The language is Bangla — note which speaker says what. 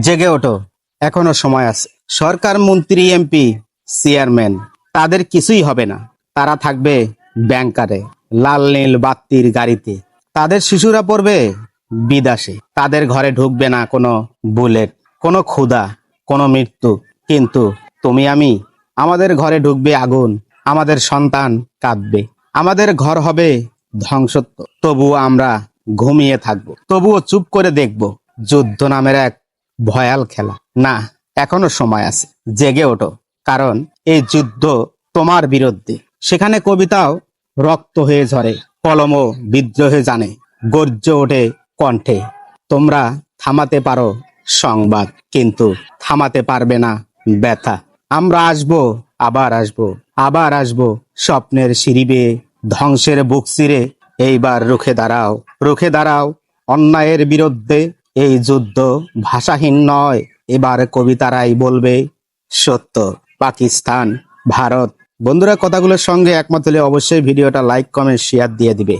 Speaker 1: জেগে ওঠো। এখনও সময় আছে। সরকার মন্ত্রী, এমপি, চেয়ারম্যান, তাদের কিছুই হবে না। তারা থাকবে ব্যাংকারে, লাল নীল বাত্তির গাড়িতে। তাদের শিশুরা পড়বে বিদাসে। তাদের ঘরে ঢুকবে না কোনো বুলেট, কোনো ক্ষুধা, কোনো মৃত্যু। কিন্তু তুমি, আমি, আমাদের ঘরে ঢুকবে আগুন, আমাদের সন্তান কাঁদবে। আমাদের ঘর হবে ধ্বংসত্ব। তবুও আমরা ঘুমিয়ে থাকব। তবুও চুপ করে দেখব। যুদ্ধ নামের এক ভয়াল খেলা। না, এখনও সময় আছে। জেগে ওঠো। কারণ, এই যুদ্ধ তোমার বিরুদ্ধে। সেখানে কবিতাও রক্ত হয়ে ঝরে, কলমও বিদ্রোহে জানে, গর্জ ওঠে কণ্ঠে। তোমরা থামাতে পারো সংবাদ, কিন্তু থামাতে পারবে না ব্যথা। আমরা আসব, আবার আসব আবার আসব স্বপ্নের সিঁড়ি বেয়ে, ধ্বংসের বুক চিরে এইবার রুখে দাঁড়াও রুখে দাঁড়াও অন্যায়ের বিরুদ্ধে। এই যুদ্ধ ভাষাহীন নয়। এবার কবিতারাই বলবে, সত্য, পাকিস্তান, ভারত। বন্ধুরা, কথাগুলোর সঙ্গে একমত হলে অবশ্যই ভিডিওটা লাইক কমেন্ট শেয়ার দিয়ে দিবে।